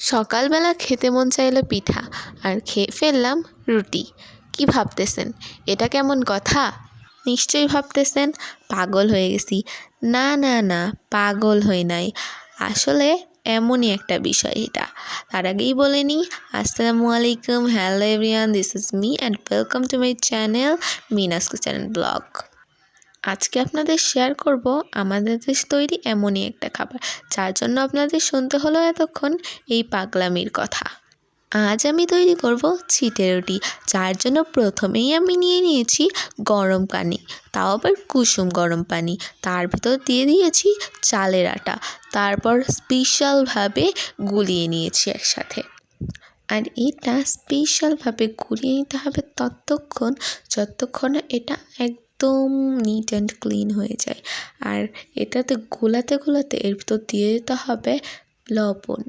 সকালবেলা খেতে মন চাইলো পিঠা আর খেয়ে ফেললাম রুটি। কি ভাবতেছেন? এটা কেমন কথা? নিশ্চয়ই ভাবতেছেন, পাগল হয়ে গেছি। না না না, পাগল হই নাই। আসলে এমনই একটা বিষয় এটা। তার আগেই বলে নিই আসসালামু আলাইকুম, hello everyone, this is me and welcome to my channel Mina's kitchen blog. আজকে আপনাদের শেয়ার করব আমাদের দেশ তৈরি এমনই একটা খাবার, যার জন্য আপনাদের শুনতে হলো এতক্ষণ এই পাগলামির কথা। আজ আমি তৈরি করব ছিটে রুটি, যার জন্য প্রথমেই আমি নিয়ে নিয়েছি গরম পানি, তাও আবার কুসুম গরম পানি। তার ভিতর দিয়ে দিয়েছি চালের আটা, তারপর স্পেশালভাবে গুলিয়ে নিয়েছি একসাথে। আর এটা স্পেশালভাবে গুলিয়ে নিতে হবে ততক্ষণ, যতক্ষণ এটা একদম নিট অ্যান্ড ক্লিন হয়ে যায়। আর এটাতে গোলাতে গোলাতে এর ভিতর দিয়ে দিতে হবে লবণ।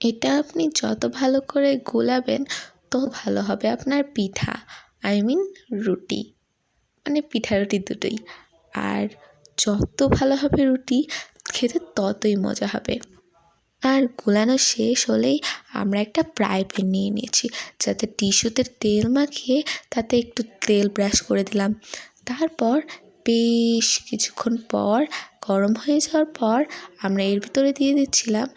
এটা আপনি যত ভালো করে গোলাবেন, তত ভালো হবে আপনার পিঠা। আই মিন রুটি। মানে পিঠা রুটি দুটোই। আর যত ভালো হবে রুটি, খেতে ততই মজা হবে। আর গোলানো শেষ হলেই আমরা একটা ফ্রাই প্যান নিয়ে নিয়েছি। যাতে টিস্যুতে তেল মাখিয়ে তাতে একটু তেল ব্রাশ করে দিলাম। তারপর বেশ কিছুক্ষণ পর, গরম হয়ে যাওয়ার পর আমরা এর ভিতরে দিয়ে দিচ্ছিলাম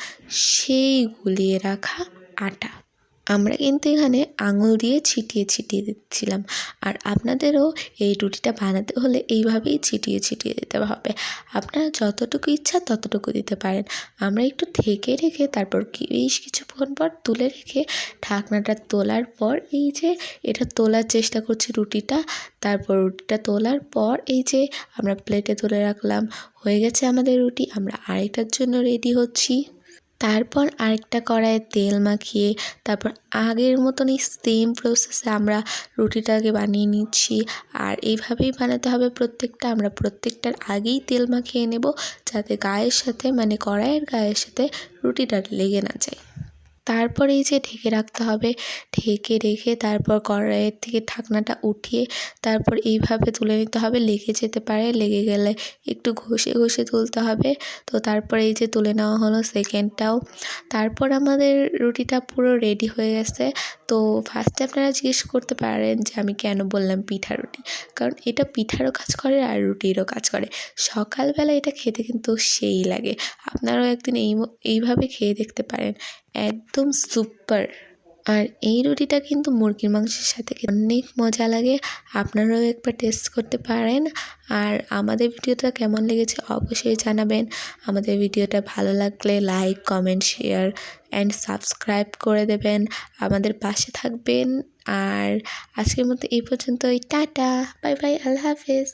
সেই গুলিয়ে রাখা আটা। আমরা কিন্তু এখানে আঙুল দিয়ে ছিটিয়ে ছিটিয়ে দিচ্ছিলাম। আর আপনাদেরও এই রুটিটা বানাতে হলে এইভাবেই ছিটিয়ে ছিটিয়ে দিতে হবে। আপনারা যতটুকু ইচ্ছা ততটুকু দিতে পারেন। আমরা একটু থেকে রেখে তারপর কি বেশ কিছুক্ষণ পর তুলে রেখে ঢাকনাটা তোলার পর এই যে এটা তোলার চেষ্টা করছি রুটিটা, তারপর রুটিটা তোলার পর এই যে আমরা প্লেটে তুলে রাখলাম, হয়ে গেছে আমাদের রুটি। আমরা আরেকটার জন্য রেডি হচ্ছি। তারপর আরেকটা কড়াইয়ে তেল মাখিয়ে, তারপর আগের মতন এই সেম প্রসেসে আমরা রুটিটাকে বানিয়ে নিচ্ছি। আর এইভাবেই বানাতে হবে প্রত্যেকটা, আমরা প্রত্যেকটার আগেই তেল মাখিয়ে নেব যাতে গায়ের সাথে মানে কড়াইয়ের গায়ের সাথে রুটিটা লেগে না যায়। তারপর এই যে ঢেকে রাখতে হবে, ঢেকে রেখে তারপর কড়াইয়ের থেকে ঢাকনাটা উঠিয়ে তারপর এইভাবে তুলে নিতে হবে। লেগে যেতে পারে, লেগে গেলে একটু ঘষে ঘষে তুলতে হবে। তো তারপর এই যে তুলে নেওয়া হলো সেকেন্ডটাও তারপর আমাদের রুটিটা পুরো রেডি হয়ে গেছে। তো ফার্স্টে আপনারা জিজ্ঞেস করতে পারেন যে আমি কেন বললাম পিঠা রুটি? কারণ এটা পিঠারও কাজ করে আর রুটিরও কাজ করে। সকালবেলা এটা খেতে কিন্তু সেই লাগে। আপনারাও একদিন এই এইভাবে খেয়ে দেখতে পারেন। একদম সুপার আর এই রুটিটা কিন্তু মুরগির মাংসের সাথে অনেক মজা লাগে। আপনারাও একবার টেস্ট করতে পারেন। আর আমাদের ভিডিওটা কেমন লেগেছে অবশ্যই জানাবেন। আমাদের ভিডিওটা ভালো লাগলে like comment share and subscribe করে দেবেন। আমাদের পাশে থাকবেন। আর আজকের মতো এই পর্যন্তই। টাটা। Bye bye. আল্লাহ হাফেজ।